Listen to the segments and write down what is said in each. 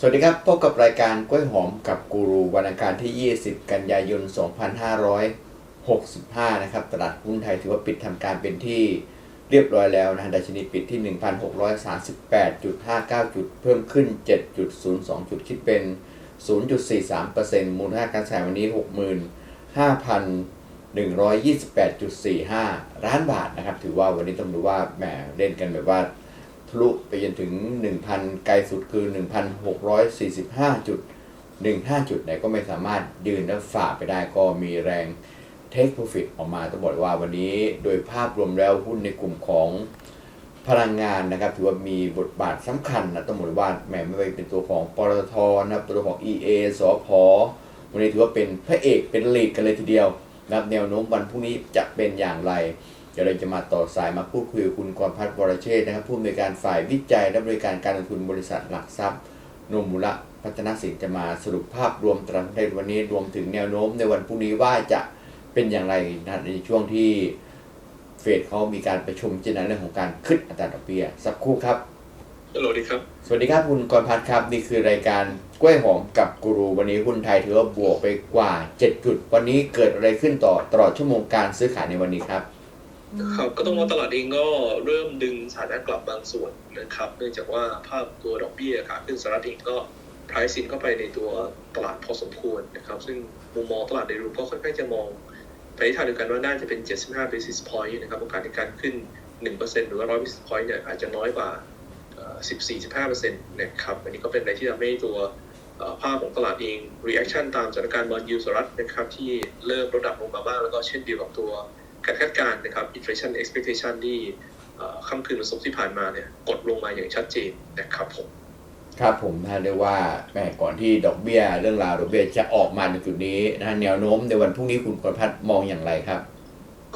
สวัสดีครับ พบกับรายการกล้วยหอมกับกูรูวันอังคารที่ 20 กันยายน 2565 นะครับ ตลาดหุ้นไทยถือว่าปิดทำการเป็นที่เรียบร้อยแล้วนะดัชนีปิดที่ 1,638.59 จุด เพิ่มขึ้น 7.02 จุดคิดเป็น 0.43%มูลค่าการขายวันนี้ 65,128.45 ล้านบาทนะครับ ถือว่าวันนี้ต้องดูว่าแหมเล่นกันแบบว่า ทะลุไปจนถึง 1,000 ไกลสุดคือ 1,645.15 จุดไหนก็ไม่สามารถยืนและฝ่าไปได้ก็มีแรง Take Profit ออกมาต้องบอกว่าวันนี้โดยภาพรวมแล้วหุ้นในกลุ่มของพลังงานนะครับถือว่ามีบทบาทสำคัญนะต้องบอกว่าแหมไม่ว่าเป็นตัวของปตทนะครับตัวของ EA สพอวันนี้ถือว่าเป็นพระเอกเป็นลีดกันเลยทีเดียวนะครับแนวโน้มวันพรุ่งนี้จะเป็นอย่างไร ดี๋ยวเราจะมาต่อสายมาพูดคุยกับคุณกรพัฒน์วรเชษฐ์นะครับผู้อำนวยการฝ่ายวิจัยและบริการการลงทุนบริษัทหลักทรัพย์นมมูลพัฒนสินจะมาสรุปภาพรวมตลาดในวันนี้รวมถึงแนวโน้มในวันพรุ่งนี้ว่าจะเป็นอย่างไรนะในช่วงที่เฟดเขามีการประชุมเจรจาเรื่องของการขึ้นอัตราดอกเบี้ยสักครู่ครับฮัลโหลดีครับ สวัสดีครับคุณกรพัฒน์ครับ นี่คือรายการกล้วยหอมกับกูรู วันนี้หุ้นไทยถือว่าบวกไปกว่า 7 จุด วันนี้เกิดอะไรขึ้นต่อตลอดชั่วโมงการซื้อขายในวันนี้ครับ ครับก็ต้องว่าตลาดเองก็เริ่มดึงสถานะกลับบางส่วนนะครับ เนื่องจากว่าภาพตัวดอกเบี้ยขาขึ้นสหรัฐเองก็ price in เข้าไปในตัวตลาดพอสมควรนะครับ ซึ่งมุมมองตลาดโดยรวมก็ค่อนข้างจะมองไปในทางเดียวกันว่าน่าจะเป็น 75 basis point นะครับโอกาสในการขึ้น 1%หรือว่า 100 basis point เนี่ยอาจจะน้อยกว่า 14-15%นะครับอันนี้ก็เป็นอะไรที่ทำให้ตัวภาพของตลาดเอง reaction ตามสถานการณ์บอลยูสหรัฐนะครับที่เริ่มลดดับลงมาบ้างแล้วก็เช่นเดียวกับตัว การคาดการณ์นะครับ inflation expectation ที่เอ่อค่ำคืนวันศุกร์ที่ผ่านมาเนี่ยกดลงมาอย่างชัดเจนนะครับผมครับผมนะเรียกว่าแหมก่อนที่ดอกเบี้ยเรื่องราวดอกเบี้ยจะออกมาในจุดนี้นะฮะแนวโน้มในวันพรุ่งนี้คุณกรพัฒน์มองอย่างไรครับ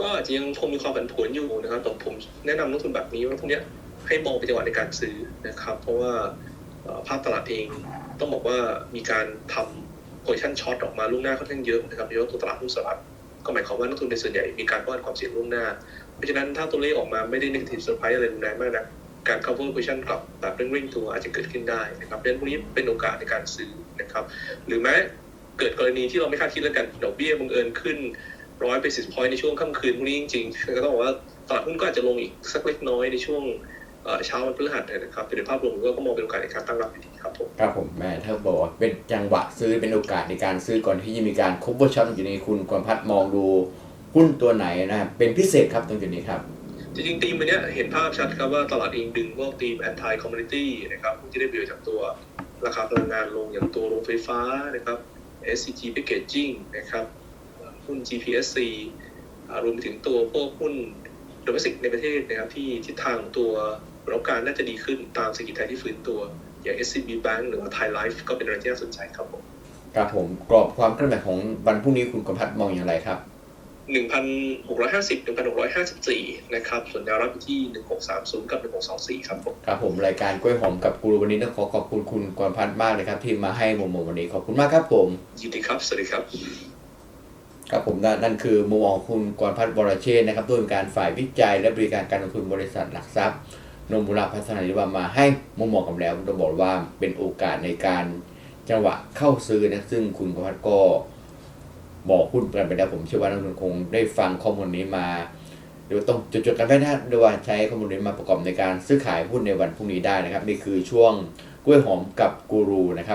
ก็อาจจะยังคงมีความผันผวนอยู่นะครับแต่ผมแนะนำนักทุนแบบนี้ว่าพวกเนี้ยให้มองเป็นจังหวะในการซื้อนะครับ เพราะว่าเอ่อภาพตลาดเองต้องบอกว่ามีการทำ position short ออกมาล่วงหน้าค่อนข้างเยอะนะครับโดยเฉพาะตัวตลาดหุ้นสหรัฐ ก็หมายความว่านักทุนในส่วนใหญ่มีการป้อนความเสี่ยงล่วงหน้า เพราะฉะนั้นถ้าตัวเลขออกมาไม่ได้ negative surprise อะไรรุนแรงมากนะการ cover position กลับแบบเร่งๆตัวอาจจะเกิดขึ้นได้นะครับเพราะฉะนั้นพวกนี้เป็นโอกาสในการซื้อนะครับ หรือแม้เกิดกรณีที่เราไม่คาดคิดแล้วกันดอกเบี้ยบังเอิญขึ้นร้อยเบสิสพอยต์ในช่วงค่ำคืนพวกนี้จริงๆก็ต้องบอกว่าตลาดหุ้นก็อาจจะลงอีกสักเล็กน้อยในช่วง เอ่อเช้าวันพฤหัสนะครับแต่โดยภาพรวมก็มองเป็นโอกาสในการตั้งรับอยู่ดีครับผมครับผมแม่ถ้าบอกว่าเป็นจังหวะซื้อเป็นโอกาสในการซื้อก่อนที่จะมีการคุบเบอร์ช็อตอยู่ในคุณกรพัฒน์มองดูหุ้นตัวไหนนะครับเป็นพิเศษครับตรงจุดนี้ครับจริงๆทีมวันเนี้ยเห็นภาพชัดครับว่าตลาดเองดึงพวกทีมแอนตี้คอมมูนิตี้นะครับที่ได้ประโยชน์จากตัวราคาพลังงานลงอย่างตัวโรงไฟฟ้านะครับ SCG Packaging นะครับเอ่อหุ้น GPSC อ่ารวมไปถึงตัวพวกหุ้นโดเมสิกในประเทศนะครับที่ทิศทางตัว รับการน่าจะดีขึ้นตามเศรษฐกิจไทยที่ฟื้นตัว อย่าง SCB Bank หรือว่า Thai Life ก็เป็นอะไรที่น่าสนใจครับผมครับผมกรอบความเคลื่อนไหวของวันพรุ่งนี้คุณกรพัฒน์มองอย่างไรครับ 1,650 1,654 นะครับ ส่วนแนวรับอยู่ที่ 1630 กับ 1624 ครับผม ครับผม รายการกล้วยหอมกับกูรูวันนี้ต้องขอขอบคุณคุณกรพัฒน์มากเลยครับ ที่มาให้มุมมองวันนี้ขอบคุณมากครับผม ยินดีครับ สวัสดีครับ ครับผมนั่นนั่นคือมุมมองของคุณกรพัฒน์วรเชษฐ์นะครับด้วยการฝ่ายวิจัยและบริการการลงทุนบริษัทหลักทรัพย์ นมบุรพัฒนานิวามาให้มุมมองกับแล้วต้องบอกว่าเป็นโอกาสในการจังหวะเข้าซื้อนะซึ่งคุณกรพัฒน์ก็บอกหุ้นกันไปแล้วผมเชื่อว่านักลงทุนคงได้ฟังข้อมูลนี้มาเดี๋ยวต้องจดๆกันไว้นะด้วยว่าใช้ข้อมูลนี้มาประกอบในการซื้อขายหุ้นในวันพรุ่งนี้ได้นะครับ นี่คือช่วงกล้วยหอมกับกูรูนะครับ